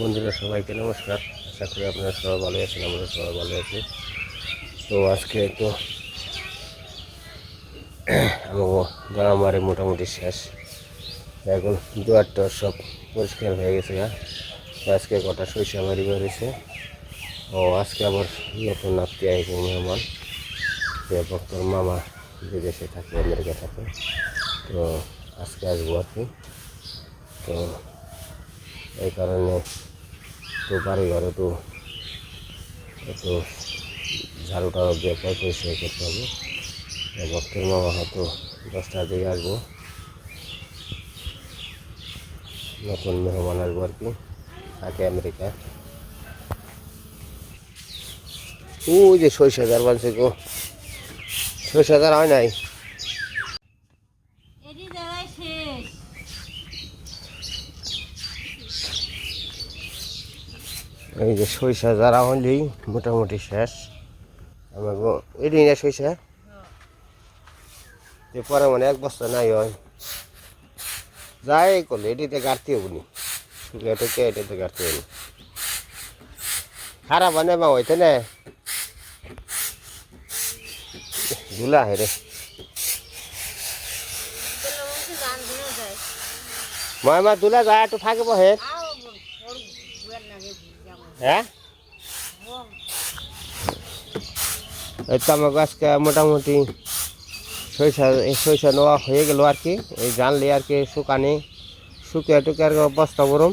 বন্ধুরা, সবাইকে নমস্কার। আশা করি আপনারা সবাই ভালো আছেন, আমরা সবাই ভালো আছি। তো আজকে তো আমার মোটামুটি শেষ। এখন দুয়ার সব পরিষ্কার হয়ে গেছে গা আজকে কটা সরিষা বাড়ি বেরিয়েছে। ও, আজকে আবার নতুন নাপতি আইব মেহমান। যে ভক্তর মামা বিদেশে থাকে আমেরিকা থাকে। তো আজকে আসব আর কি। তো এই কারণে তো বাড়ি ঘরে তো একটু ঝাড়ু টাড়ু দিয়ে পয় পরিষ্কার করতে হবে। ভক্তের মামা হয়তো দশটার দিকে আসব। নতুন মেহমান আসব আর কি, থাকে আমেরিকা ওই যে সরিষা জার বানছে গো। সরিষা জার হয় নাই এটি জায়গায় শেষ এই যে সরিষা যারা হলেই মোটামুটি শেষ। আমার এটি না সরিষা? পরে মানে এক বস্তা নাই হয়। যাই করলে এটিতে গাড়তে হব নি এটাকে এটাতে গাড়তে হব খারাপ মানে বা হইতে না? দুলা হেরে মই মা দুলা যায় একটু থাকিব হে আও বড় বুয়ার লাগে যেমন হ্যাঁ? এই তো আমাকে মোটামুটি সরিষা সরিষা নেওয়া হয়ে গেল আর কি। এই জানলে আর কি শুকানি শুকিয়ে টুকে আর বস্তা গরম।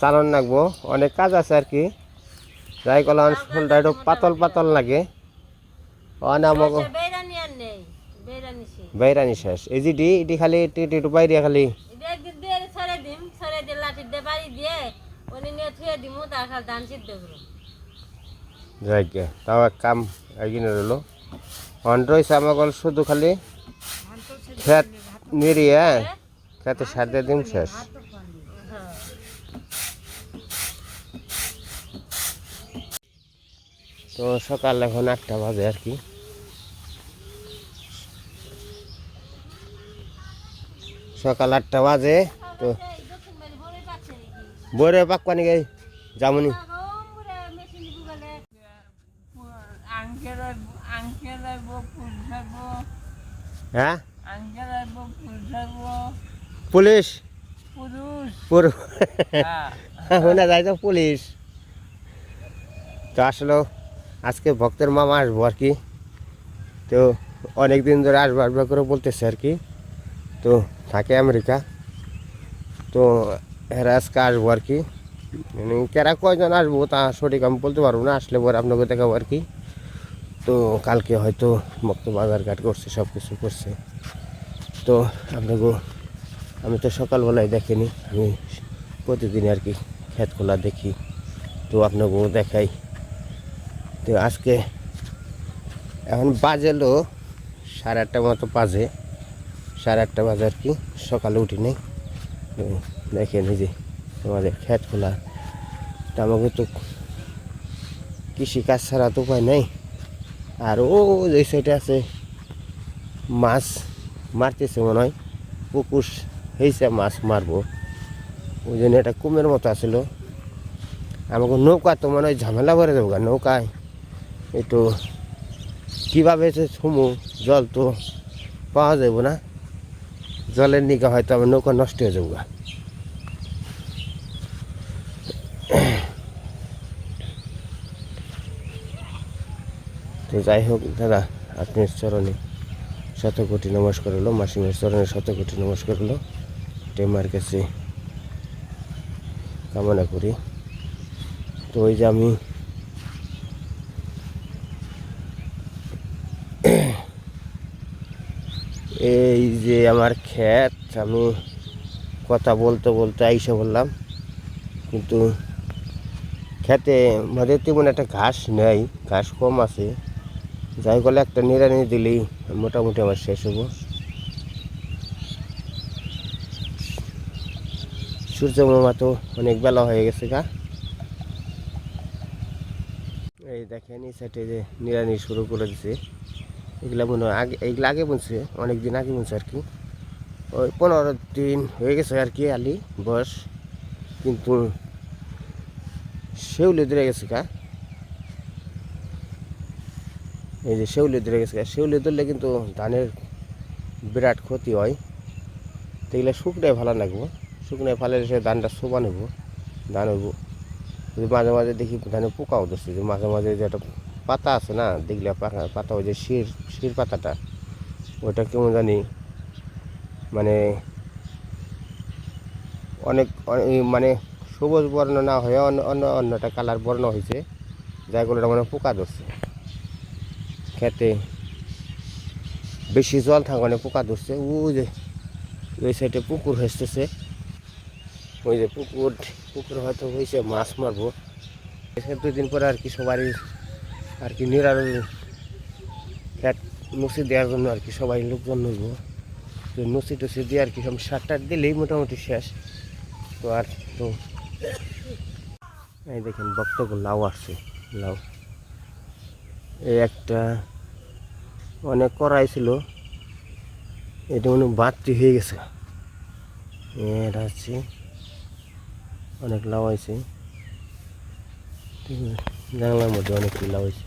চালন লাগবো অনেক কাজ আছে আর কি। যাই করলাম ফুলটা একটু পাতল পাতল লাগে। অনেক আমাকে বেড়ানি শেষ। এই যে ডি এটি খালি টিটি একটু বাইরে খালি এটা একদিন দিয়ে ছড়ে দিম ছড়ে দিয়ে লাঠি দিয়ে বাড়ি দিয়ে উনি নিয়ে থুয়ে দিমু তার ধান সিদ্ধ যাই তাও এক কাম একদিনে রইল। অন রয়েছে আমাকে শুধু খালি খেত নিরিয়ে খেতে সার দিয়ে দিম শেষ। তো সকাল এখন একটা বাজে আর কি। সকাল আটটা বাজে তো নাকি? বইরে পাকপানি গাই যামুনি। মেশিন গুগলে আঙ্কেল আঙ্কেল আইব ফুল থাকব হ্যাঁ? পুলিশ? পুরো হ্যাঁ। যায় তো পুলিশ। তো আসলে আজকে ভক্তের মামা আসব আর কি। তো অনেক দিন ধরে আসব আসব করে বলতেছে আর কি। তো থাকে আমেরিকা। তো এরা আজকে আসব আর কি। কেরা কয়জন আসব তা সঠিক আমি বলতে পারব না, আসলে পরে আপনাকে দেখাবো আর কি। তো কালকে হয়তো ভক্ত বাজার ঘাট করছে সব কিছু করছে। তো আপনাকে, আমি তো সকালবেলায় দেখিনি, আমি প্রতিদিন আর কি ক্ষেত খোলা দেখি। তো আপনাকেও দেখাই। তো আজকে এখন বাজেলো সাড়ে আটটা মতো বাজে। সাড়ে আটটা বাজে আর কি, সকালে উঠি নেই। দেখে নিজে আমাদের ক্ষেত খোলা। আমাকে তো কৃষিকাজ ছাড়া তো উপায় নেই। আর ও যে সাইডে আছে, মাছ মারতেছে মনে হয়। পুকুর হয়েছে, মাছ মারবো। ওই জন্য এটা কুমের মতো আসছিল আমাকে নৌকা তো মনে হয় ঝামেলা করে দেবো নৌকায়। একটু কীভাবে ছুমু জল তো পাওয়া যাব না। জলের নিকা হয়তো আমার নৌকা নষ্ট হয়ে যাব তো যাই হোক, দাদা আপনার চরণে শত কোটি নমস্কার হলো, মাসিমের চরণে শত কোটি নমস্কার হলো। টেমার কাছে কামনা করি। তো ওই যে আমি এই যে আমার ক্ষেত আমি কথা বলতে বলতে আইসে বললাম, কিন্তু খেতে আমাদের তেমন একটা ঘাস নেই, ঘাস কম আছে। যাই বলে একটা নিড়ানি দিলেই মোটামুটি আমার শেষ হব। সূর্য মামা তো অনেক বেলা হয়ে গেছে গা। এই দেখেন, এই সাইডে যে নিড়ানি শুরু করে দিছে। এগুলা মনে হয় আগে, এগুলো আগে বুনছে, অনেক দিন আগে বুনছে আর কি ওই পনেরো দিন হয়ে গেছে আর কি আলি বয়স। কিন্তু শেউলি ধরে গেছে কা এই যে শেউলি ধরে গেছে। শেউলি ধরলে কিন্তু ধানের বিরাট ক্ষতি হয়। তো শুকনায় ভালো লাগবো। শুকনায় ফালে সে ধানটা শোভা নেব, ধান হইব। মাঝে মাঝে দেখি ধানে পোকাও ধরছে, যে মাঝে মাঝে যে একটা পাতা আছে না, দেখলে পাতা পাতা ওই যে শির শির পাতাটা, ওটা কেমন জানি মানে অনেক মানে সবুজ বর্ণ না হয়ে অন্য অন্য, অন্যটা কালার বর্ণ হয়েছে যাগুলোটা মানে পোকা ধরছে। খেতে। বেশি জল থাকানে পোকা ধরছে। ওই যে, ওই সাইডে পুকুর হেসতেছে ওই যে পুকুর পুকুর হয়তো হয়েছে মাছ মারবো। এসে দুই দিন পরে আর কি সবারই, আর কি নিরারণ খেত মুসি দেওয়ার জন্য আর কি সবাই লোকজন নইব। তো মুসি টুসি দিয়ে আর কি সব সার টার দিলেই মোটামুটি শেষ। তো আর তো এই দেখেন বক্তব্য, লাউ আসছে। লাউ। এই একটা অনেক কড়াই ছিল। এটা মনে বাড়তি হয়ে গেছে। এটা হচ্ছে অনেক ঠিক আছে জানলার মধ্যে অনেক লাউ আছে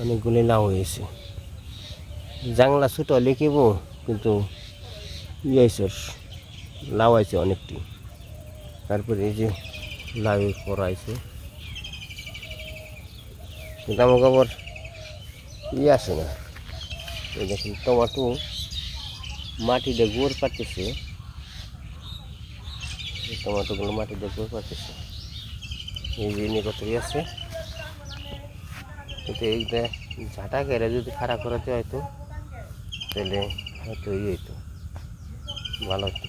অনেকগুলি লাউ হয়েছে। জাংলা ছোট লিখিব, কিন্তু ইয়ে আছে লাউ আছে অনেকটি। তারপরে এই যে লাউ করা আছে কিন্তু আমাকে আবার ইয়ে আসে না? এই দেখুন, টমাটো মাটি দিয়ে গোড় পাচ্ছে টমাটোগুলো মাটি দিয়ে গোড় পাচ্ছে এই যে নিকটই আছে। কিন্তু এইটা ঝাঁটা কেড়ে যদি খারাপ করাতে হয়তো তাহলে হয়তো ইয়ে হইতো ভালো হতো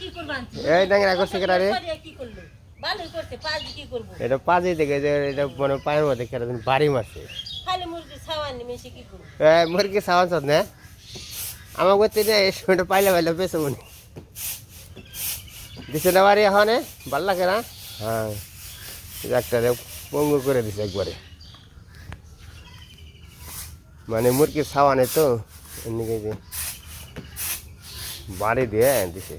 কি করব আনছি? এই ডাঙ্গরা করছে কেটা রে? সরিয়ে কি করল? ভালোই করছে পাঁচ কি করব? এটা পাঁচে দেখে যে এটা মানে পায়ের মধ্যে কেটা তুমি বাড়ি মারছে। খালি মুরগি ছাওয়ানি মেশে কি করব? এই মুরগি সাবান সদ না? আমার করতে যে এই সময়টা পাইলে পাইলে বেসে মনে দিছে না বাড়ি এখন ভালো লাগে না? হ্যাঁ। একটা পঙ্গু করে দিছে একবারে। মানে মুরগি সাওয়ানে তো। এমনিকে যে বাড়ি দিয়ে দিছে।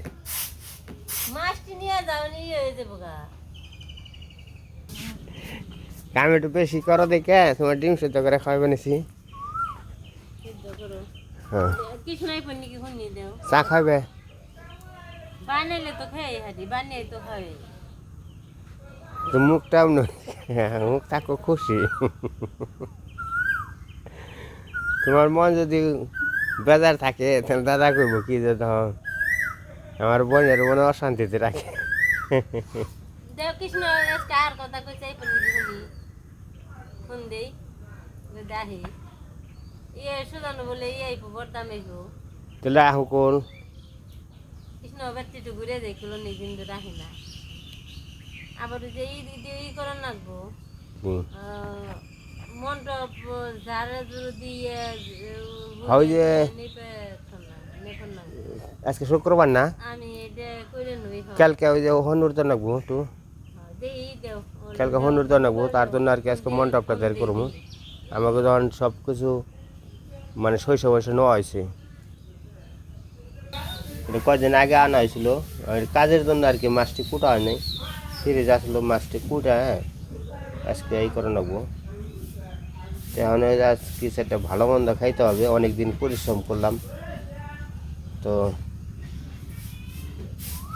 কাম একটু বেশি করো দেখে তোমার ডিম সেদ্ধ করে খাওয়াবে নিছি। হ্যাঁ। চা খাবে বানাইলে তো খাই হাতি বানিয়ে তো খাবে তো মুখ থাকো খুশি। তোমার মন যদি বেজার থাকে তাহলে দাদা কইব কি যে তখন আমার বোনের মনে অশান্তিতে রাখে। কৃষ্ণ আর কথা কই চাই পড়নি কি শুনি। শুন দেই দাহি ইয়ে সুদানো বলে ইয়ে আইপো বর্দাম আইপো তাহলে আহু কোন? কৃষ্ণ ব্যক্তিটু ঘুরে দেখল নিজিন তো রাখি না। আবার যে ই ই- ই করার লাগবো। ঝাড়ে হয় যে- আজকে শুক্রবার না? হয়। কালকে ওই যে হনুর তো নাকবো দেই কালকে হনুর তো নাকবো তার জন্য আর কি আজকে মণ্ডপটা তৈরি করব। আমাকে যখন সব কিছু মানে শৈশব বয়সে নেওয়া হয়েছে। এটা কদিন আগে আনা হয়েছিল। কাজের জন্য আর কি মাছটি কুটা হয় নাই সিরিজ আসলো মাছটি কুটা হ্যাঁ। আজকে এই করে নেব তো এখন আজ কিছু একটা ভালো মন্দ খাইতে হবে অনেক দিন পরিশ্রম করলাম। তো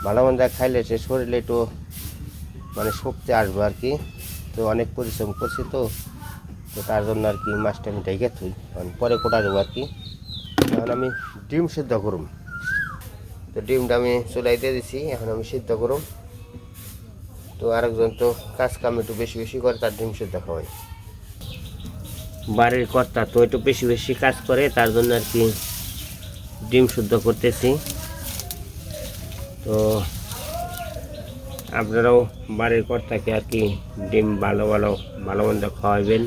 ভালো মন্দ খাইলে সে শরীরে একটু মানে শক্তি আসবে আর কি। তো অনেক পরিশ্রম করছি তো তো তার জন্য আর কি মাছটা আমি ঢেকে থুই পরে কোটা দেবো আর কি। এখন আমি ডিম সিদ্ধ করুম। তো ডিমটা আমি চুলাই দিয়ে দিছি, এখন আমি সিদ্ধ করুম। তো আরেকজন তো কাজ কাম একটু বেশি বেশি করে তার ডিম সিদ্ধ খাওয়াই। বাড়ির কর্তা তো একটু বেশি বেশি কাজ করে, তার জন্য আর কি ডিম শুদ্ধ করতেছি। তো আপনারাও বাড়ির কর্তাকে আর কি ডিম ভালো ভালো ভালো মন্দ খাওয়াবেন,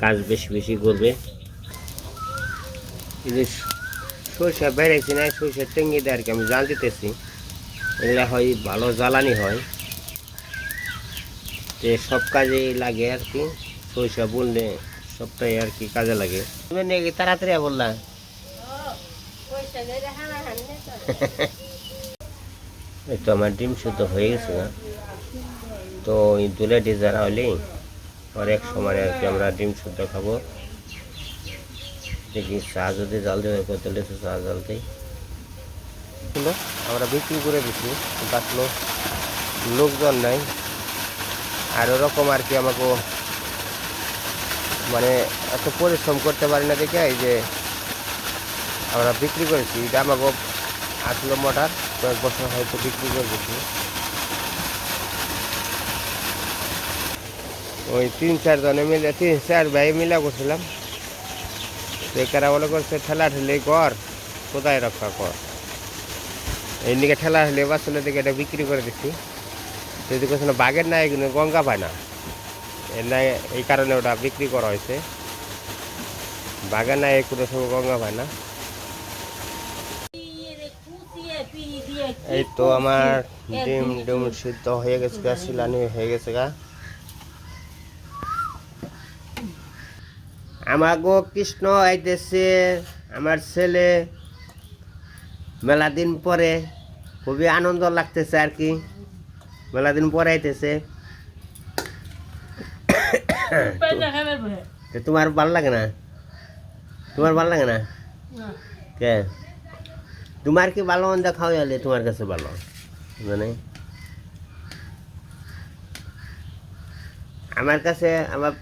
কাজ বেশি বেশি করবে। সরষা বেড়েছি না সরষা টেঙ্গি দেয় আর কি আমি জাল দিতেছি। এগুলো হয় ভালো জ্বালানি হয়। যে সব কাজেই লাগে আর কি পয়সা বললে সবটাই আর কি কাজে লাগে। তুমি নাকি তাড়াতাড়ি বললা। এই তো আমার ডিম শুদ্ধ হয়ে গেছে না। তো এই দুলে ডিজারা হলে অনেক সময় আর কি আমরা ডিম শুদ্ধ খাব। দেখি চা যদি জাল দেবে করতে চা জাল দেই। আমরা বিক্রি করে দিচ্ছি আসলো লোকজন নাই। আর ওরকম আর কি আমাকে মানে এত পরিশ্রম করতে পারি না দেখে এই যে আমরা বিক্রি করেছি। আমাকে আসলো মোটার, কয়েক বছর হয়তো বিক্রি করে দিচ্ছি ওই তিন চার জনে মিলে, তিন চার ভাই মিলে করছিলাম বেকারা বলে করছে, ঠেলা ঠেলে কর, কোথায় রক্ষা কর? এই দিকে ঠেলা ঠেলে বাসলে দিকে এটা বিক্রি করে দিচ্ছি। যদি কোনো বাঘের নাই কিন্তু গঙ্গা পায় না। এই কারণে ওটা বিক্রি করা হয়েছে নাই কোনো সময় গঙ্গা পায় না। এই তো আমার ডিম ডিম সিদ্ধ হয়ে গেছে গা শিলানি হয়ে গেছে গা। আমার গো কৃষ্ণ আইতেছে আমার ছেলে মেলা দিন পরে খুবই আনন্দ লাগতেছে আর কি। মেলা দিন পরে আইতেছে। তোমার ভালো লাগে না? তোমার ভালো লাগে না? কে? তোমার কি ভালো মন্দ খাওয়া তোমার কাছে ভালো মানে আমার কাছে আমার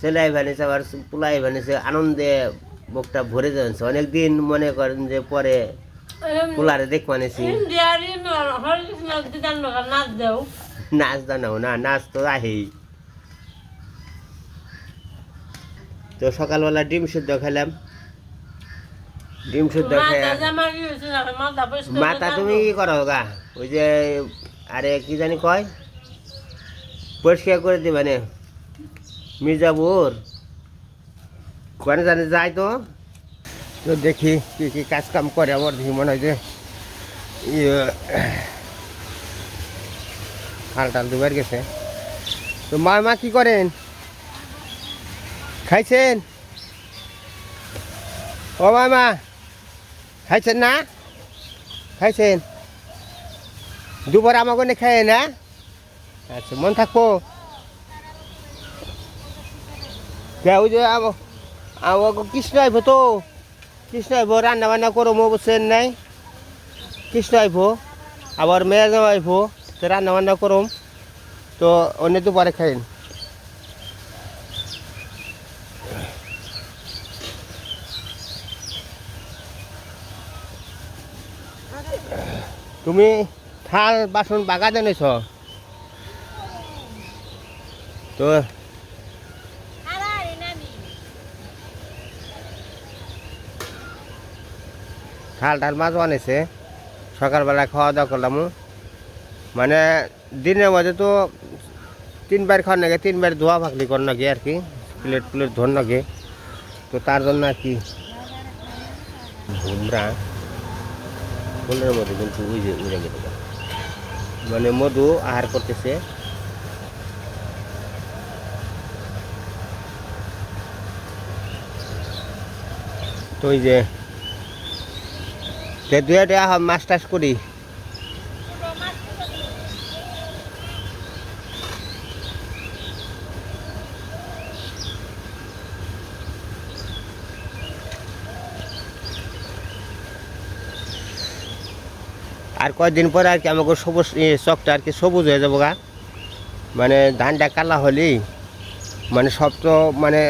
ছেলে বানিয়েছে আমার পোলাই বানিয়েছে আনন্দে বুকটা ভরে যাচ্ছে অনেকদিন মনে করেন যে পরে পোলারে দেখ মানেছি নাচ দেও। নাচ দানাও না নাচ তো আহেই। তো সকালবেলা ডিম সিদ্ধ খেলাম। ডিম সিদ্ধ খেয়ে মাথা তুমি কি করো গা। ওই যে আরে কি জানি কয়? পরিষ্কার করে দিবে মানে মির্জাপুর। কোনে জানি যাই তো। তো দেখি কি কি কাজ কাম করে আমার দেখি মনে হয় যে ইয়ে হাল টাল দুবার গেছে। তো মা মা কি করেন? খাইছেন? ও মা মা খাইছেন না? খাইছেন? দুবার আমাকে নে খায় না? আচ্ছা মন থাকব। ওই যে আমাকে কৃষ্ণ আইব তো। কৃষ্ণ আইব, রান্না বান্না করো মো বসেন নাই। কৃষ্ণ আইব, আবার মেয়ে যাও আইব, তো রান্না বান্না করম। তো অন্য দুবারে খাইন। তুমি থাল বাসন বাগা জানিছ তো থাল টাল মাছ বানিয়েছে সকালবেলা খাওয়া দাওয়া করলাম। মানে দিনের মধ্যে তো তিনবার খাওয়ার নাকি তিনবার ধোয়া ফাঁকলি কর নাকি আর কি, প্লেট প্লেট ধর নাকি তো তার জন্য আর কি। ঘুমরা ফুলের মধ্যে কিন্তু উড়ে উড়ে গেছে। মানে মধু আহার করতেছে তো ওই যে, তে দুয়া দুয়া মাছ টাছ করি আর কয়েকদিন পরে আর কি আমাকে সবুজ চকটা আর কি সবুজ হয়ে যাব গা। মানে ধানটা কালা হলেই মানে সব তো মানে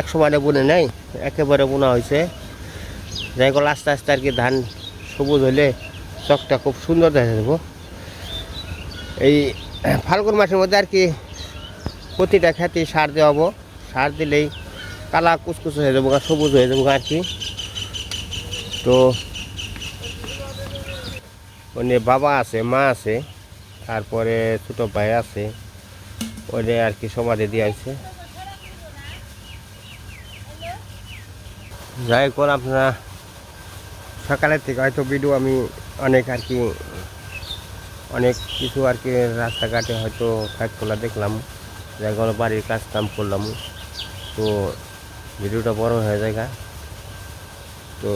একশো মানে বুনে নেই একেবারে বোনা হয়েছে। যাই হোক আস্তে আস্তে আর কি ধান সবুজ হলে চকটা খুব সুন্দর দেখা যাব। এই ফাল্গুন মাসের মধ্যে আর কি প্রতিটা খেতে সার দেওয়াবো সার দিলেই কালা কুচকুচ হয়ে যাব গা, সবুজ হয়ে যাব গা আর কি। তো ওনে বাবা আছে, মা আছে, তারপরে ছোটো ভাই আছে ওদের আর কি সমাধি দিয়ে আছে যাই হোক, আপনারা সকালের থেকে হয়তো ভিডিও আমি অনেক আর কি, অনেক কিছু আর কি রাস্তাঘাটে হয়তো কাজগুলো দেখলাম যার কারণে বাড়ির কাজ কাম করলাম। তো ভিডিওটা বড় হয়ে যায় তো